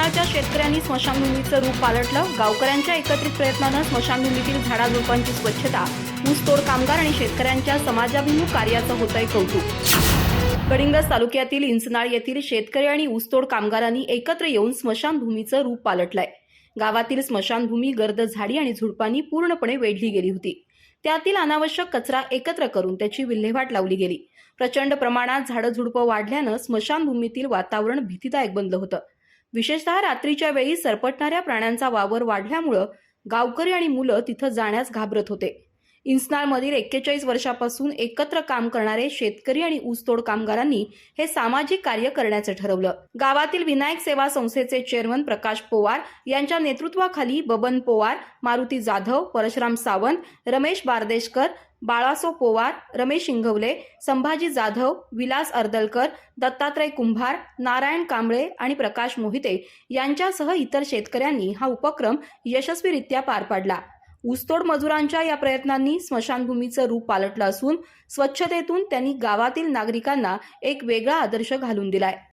शेतकऱ्यांनी स्मशानभूमीचं रूप पालटलं. गावकऱ्यांच्या एकत्रित प्रयत्नानं स्मशानभूमीतील झाडाझुडपांची स्वच्छता ऊसतोड कामगार आणि शेतकऱ्यांच्या समाजाभिमुख कार्याचं होतंय कौतुक. कडिंगस तालुक्यातील इंचनाळ येथील शेतकरी आणि ऊसतोड कामगारांनी एकत्र येऊन स्मशानभूमीचं रूप पालटलंय. गावातील स्मशानभूमी गर्द झाडी आणि झुडपांनी पूर्णपणे वेढली गेली होती. त्यातील अनावश्यक कचरा एकत्र करून त्याची विल्हेवाट लावली गेली. प्रचंड प्रमाणात झाडं झुडपं वाढल्यानं स्मशानभूमीतील वातावरण भीतीदायक बनलं होतं. विशेषतः रात्रीच्या वेळी सरपटणाऱ्या प्राण्यांचा वावर वाढल्यामुळं गावकरी आणि मुलं तिथं जाण्यास घाबरत होते. इन्स्नाळमधील एक्केचाळीस वर्षापासून एकत्र काम करणारे शेतकरी आणि ऊसतोड कामगारांनी हे सामाजिक कार्य करण्याचं ठरवलं. गावातील विनायक सेवा संस्थेचे चेअरमन प्रकाश पोवार यांच्या नेतृत्वाखाली बबन पोवार मारुती जाधव परशुराम सावंत रमेश बारदेशकर बाळासो पोवार रमेश इंगवले संभाजी जाधव विलास अर्दलकर दत्तात्रय कुंभार नारायण कांबळे आणि प्रकाश मोहिते यांच्यासह इतर शेतकऱ्यांनी हा उपक्रम यशस्वीरित्या पार पाडला. ऊसतोड मजुरांच्या या प्रयत्नांनी स्मशानभूमीचं रूप पालटलं असून स्वच्छतेतून त्यांनी गावातील नागरिकांना एक वेगळा आदर्श घालून दिलाय.